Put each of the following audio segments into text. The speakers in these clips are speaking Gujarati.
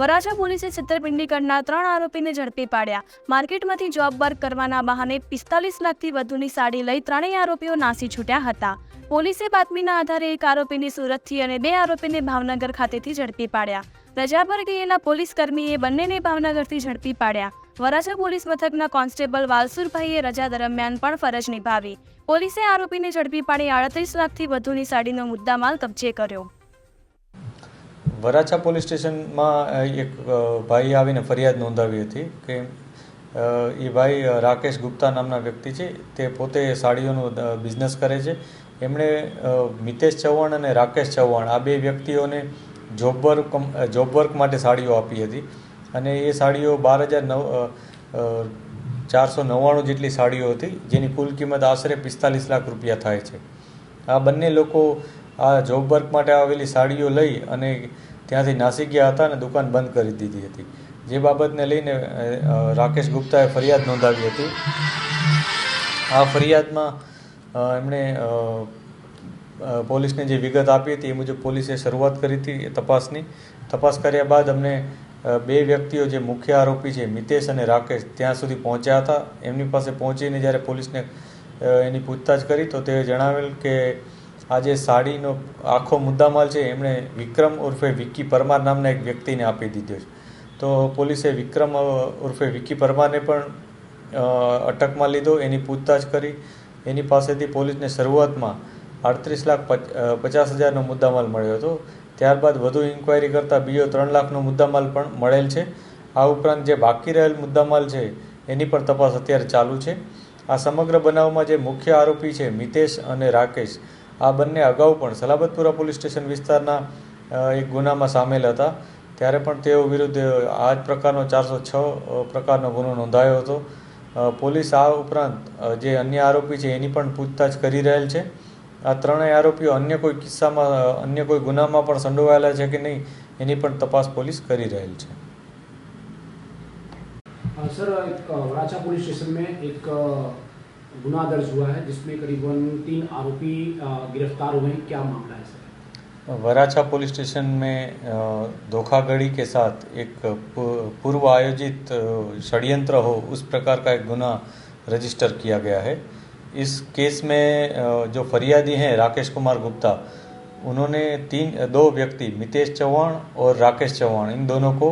વરાછા પોલીસે છેતરપિંડી કરનાર ત્રણ આરોપીને ઝડપી પાડ્યા. માર્કેટમાંથી જોબ વર્ક કરવાના બહાને પિસ્તાલીસ લાખથી વધુની સાડી લઈ ત્રણેય આરોપીઓ નાસી છૂટ્યા હતા. પોલીસે બાતમીના આધારે એક આરોપીને સુરતથી અને બે આરોપીને ભાવનગર ખાતેથી ઝડપી પાડ્યા. રજા પર ગયેલા પોલીસ કર્મીએ બંનેને ભાવનગરથી ઝડપી પાડ્યા. વરાછા પોલીસ મથકના કોન્સ્ટેબલ વાલસુરભાઈએ રજા દરમિયાન પણ ફરજ નિભાવી. પોલીસે આરોપીને ઝડપી પાડી આડત્રીસ લાખથી વધુની સાડીનો મુદ્દામાલ કબજે કર્યો. વરાછા પોલીસ સ્ટેશનમાં એક ભાઈ આવીને ફરિયાદ નોંધાવી હતી કે એ ભાઈ રાકેશ ગુપ્તા નામના વ્યક્તિ છે. તે પોતે સાડીઓનો બિઝનેસ કરે છે. એમણે મિતેશ ચૌહાણ અને રાકેશ ચૌહાણ, આ બે વ્યક્તિઓને જોબ વર્ક જોબ વર્ક માટે સાડીઓ આપી હતી. અને એ સાડીઓ બાર હજાર નવ ચારસો નવ્વાણું જેટલી સાડીઓ હતી, જેની કુલ કિંમત આશરે પિસ્તાલીસ લાખ રૂપિયા થાય છે. આ બંને લોકો આ જોબ વર્ક માટે આવેલી સાડીઓ લઈ અને ત્યાંથી નાસી ગયા હતા અને દુકાન બંધ કરી દીધી હતી. જે બાબતને લઈને રાકેશ ગુપ્તાએ ફરિયાદ નોંધાવી હતી. આ ફરિયાદમાં એમણે પોલીસને જે વિગત આપી હતી એ મુજબ પોલીસે શરૂઆત કરી હતી તપાસની. તપાસ કર્યા બાદ અમને બે વ્યક્તિઓ જે મુખ્ય આરોપી છે, મિતેશ અને રાકેશ, ત્યાં સુધી પહોંચ્યા હતા. એમની પાસે પહોંચીને જ્યારે પોલીસને એની પૂછતાછ કરી તો તે જણાવેલ કે આ જે સાડીનો આખો મુદ્દામાલ છે, એમણે વિક્રમ ઉર્ફે વિક્કી પરમાર નામના એક વ્યક્તિને આપી દીધો છે. તો પોલીસે વિક્રમ ઉર્ફે વિક્કી પરમારને પણ અટકમાં લીધો, એની પૂછતાછ કરી. એની પાસેથી પોલીસને શરૂઆતમાં આડત્રીસ લાખ પચ- પચાસ હજારનો મુદ્દામાલ મળ્યો હતો. ત્યારબાદ વધુ ઇન્ક્વાયરી કરતાં બીજો ત્રણ લાખનો મુદ્દામાલ પણ મળેલ છે. આ ઉપરાંત જે બાકી રહેલ મુદ્દામાલ છે, એની પણ તપાસ અત્યારે ચાલુ છે. આ સમગ્ર બનાવમાં જે મુખ્ય આરોપી છે, મિતેશ અને રાકેશ આ બંને અગાઉ પણ સલાબતપુરા પોલીસ સ્ટેશન વિસ્તારના અ, એક ગુનામાં સામેલ હતા ત્યારે પણ તેઓ વિરુદ્ધ આ જ પ્રકારનો ચારસો છ પ્રકારનો ગુનો નોંધાયો હતો અ, પોલીસ આ ઉપરાંત અ, જે અન્ય આરોપી છે એની પણ પૂછતાછ કરી રહેલ છે આ ત્રણેય આરોપીઓ અન્ય કોઈ કિસ્સામાં અ, અન્ય કોઈ ગુનામાં પણ સંડોવાયેલા છે કે નહીં એની પણ તપાસ પોલીસ કરી રહેલ છે अ, सर एक अ, वराछा पुलिस स्टेशन में एक अ, गुना दर्ज हुआ है, जिसमें करीबन तीन आरोपी गिरफ़्तार हुए हैं। क्या मामला है सर? वराछा पुलिस स्टेशन में धोखाधड़ी के साथ एक पूर्व आयोजित षड्यंत्र हो, उस प्रकार का एक गुना रजिस्टर किया गया है। इस केस में जो फरियादी हैं, राकेश कुमार गुप्ता, उन्होंने तीन, दो व्यक्ति, मितेश चौहान और राकेश चौहान, इन दोनों को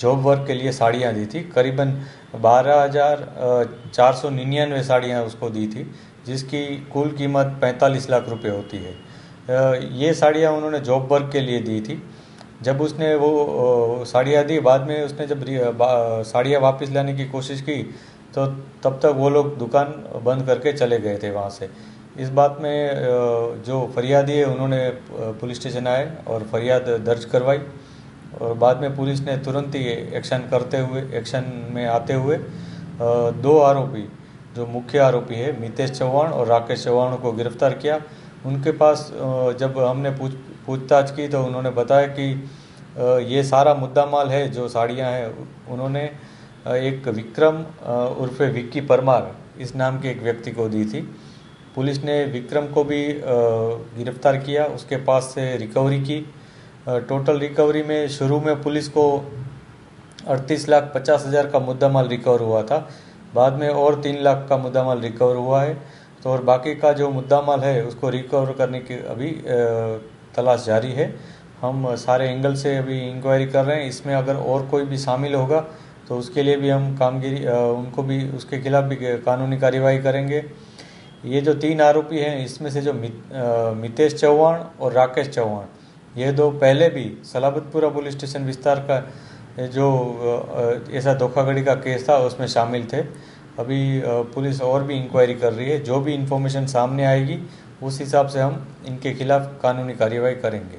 जॉब वर्क के लिए साड़ियाँ दी थी। करीबन बारह हज़ार चार सौ निन्यानवे साड़ियाँ उसको दी थी, जिसकी कुल कीमत पैंतालीस लाख रुपए होती है। ये साड़ियाँ उन्होंने जॉब वर्क के लिए दी थी। जब उसने वो साड़ियाँ दी, बाद में उसने जब साड़ियाँ वापस लाने की कोशिश की तो तब तक वो लोग दुकान बंद करके चले गए थे वहाँ से। इस बात में जो फरियादी है उन्होंने पुलिस स्टेशन आए और फरियाद दर्ज करवाई। और बाद में पुलिस ने तुरंत ही एक्शन करते हुए, एक्शन में आते हुए दो आरोपी, जो मुख्य आरोपी है, मितेश चौहान और राकेश चौहान को गिरफ़्तार किया। उनके पास जब हमने पूछ, पूछताछ की तो उन्होंने बताया कि ये सारा मुद्दा माल है, जो साड़ियाँ हैं, उन्होंने एक विक्रम उर्फे विक्की परमार, इस नाम के एक व्यक्ति को दी थी। पुलिस ने विक्रम को भी गिरफ़्तार किया, उसके पास से रिकवरी की टोटल रिकवरी में शुरू में पुलिस को अड़तीस लाख पचास हज़ार का मुद्दा माल रिकवर हुआ था। बाद में और तीन लाख का मुद्दा माल रिकवर हुआ है। तो और बाकी का जो मुद्दा माल है, उसको रिकवर करने की अभी तलाश जारी है। हम सारे एंगल से अभी इंक्वायरी कर रहे हैं। इसमें अगर और कोई भी शामिल होगा तो उसके लिए भी हम कामगिरी उनको भी, उसके खिलाफ भी कानूनी कार्यवाही करेंगे। ये जो तीन आरोपी हैं, इसमें से जो मित- मितेश चौहान और राकेश चौहान ये दो पहले भी सलाबतपुरा पुलिस स्टेशन विस्तार का जो ऐसा धोखाधड़ी का केस था, उसमें शामिल थे। अभी पुलिस और भी इंक्वायरी कर रही है। जो भी इंफॉर्मेशन सामने आएगी, उस हिसाब से हम इनके खिलाफ कानूनी कार्रवाई करेंगे।